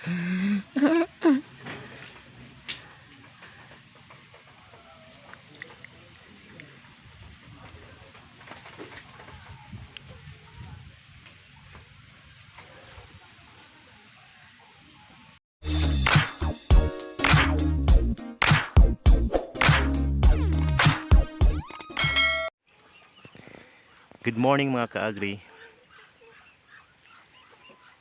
Good morning mga ka-agri.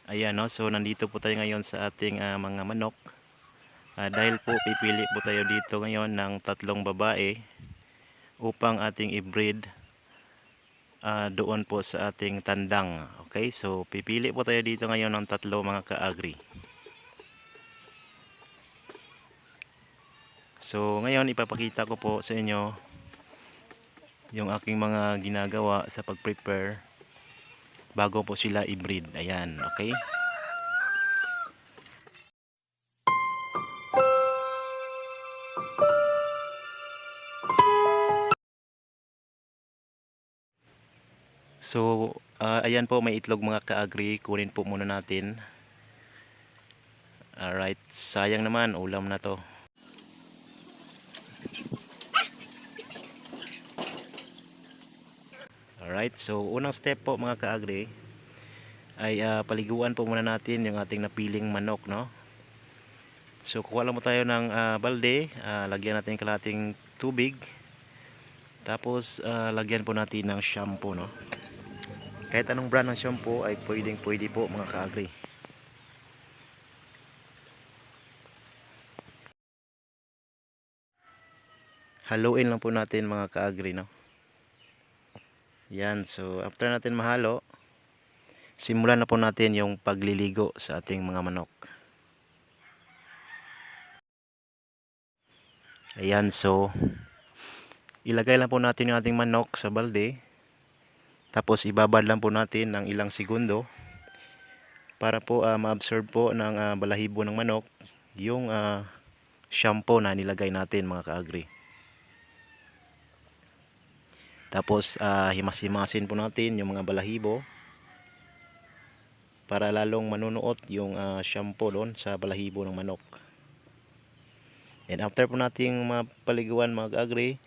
Ayan no, so nandito po tayo ngayon sa ating ah, mga manok. Ah, dahil po pipili po tayo dito ngayon ng tatlong babae upang ating i-breed ah, doon po sa ating tandang. Okay, so pipili po tayo dito ngayon ng tatlo mga ka-agri. So ngayon ipapakita ko po sa inyo yung aking mga ginagawa sa pag-prepare bago po sila i-breed. Ayan, okay? So, ah, ayan po may itlog mga ka-agri. Kunin po muna natin. Alright, sayang naman, ulam na to. Alright, so unang step po mga ka-agri ay ah, paliguan po muna natin yung ating napiling manok, no? So kuha lang mo tayo ng ah, balde, ah, lagyan natin kalating tubig. Tapos ah, lagyan po natin ng shampoo, no? Kahit anong brand ng shampoo ay pwedeng pwede po mga ka-agri. Haluin lang po natin mga ka-agri, no? Yan, so after natin mahalo, simulan na po natin yung pagliligo sa ating mga manok. Ayan, so ilagay lang po natin yung ating manok sa balde. Tapos ibabad lang po natin ng ilang segundo para po ah, ma-absorb po ng ah, balahibo ng manok yung ah, shampoo na nilagay natin mga kaagri. Tapos ah, himas-himasin po natin yung mga balahibo para lalong manunuot yung ah, shampoo doon sa balahibo ng manok. And after po nating mapaliguan mga agri,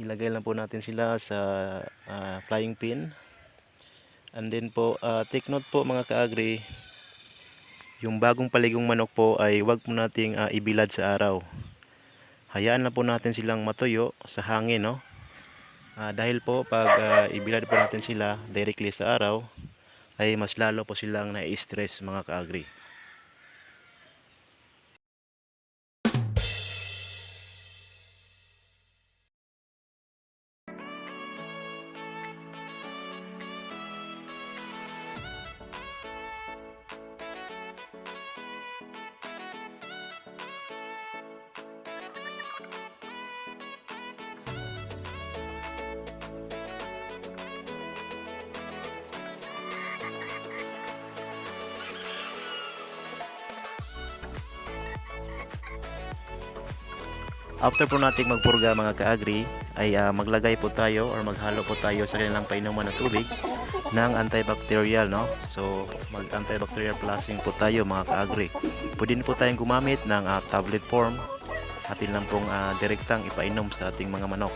ilagay lang po natin sila sa ah, flying pin. And then po, ah, take note po mga kaagri, yung bagong paligong manok po ay wag po nating ah, ibilad sa araw. Hayaan na po natin silang matuyo sa hangin, no? Ah, dahil po pag ah, ibilad po natin sila directly sa araw ay mas lalo po silang na-stress mga kaagri. After po nating magpurga mga kaagri ay ah, maglagay po tayo or maghalo po tayo sa kanilang painuman na tubig ng antibacterial no. So mag antibacterial flushing po tayo mga kaagri. Pwede din po tayong gumamit ng ah, tablet form atin lang pong ah, direktang ipainom sa ating mga manok.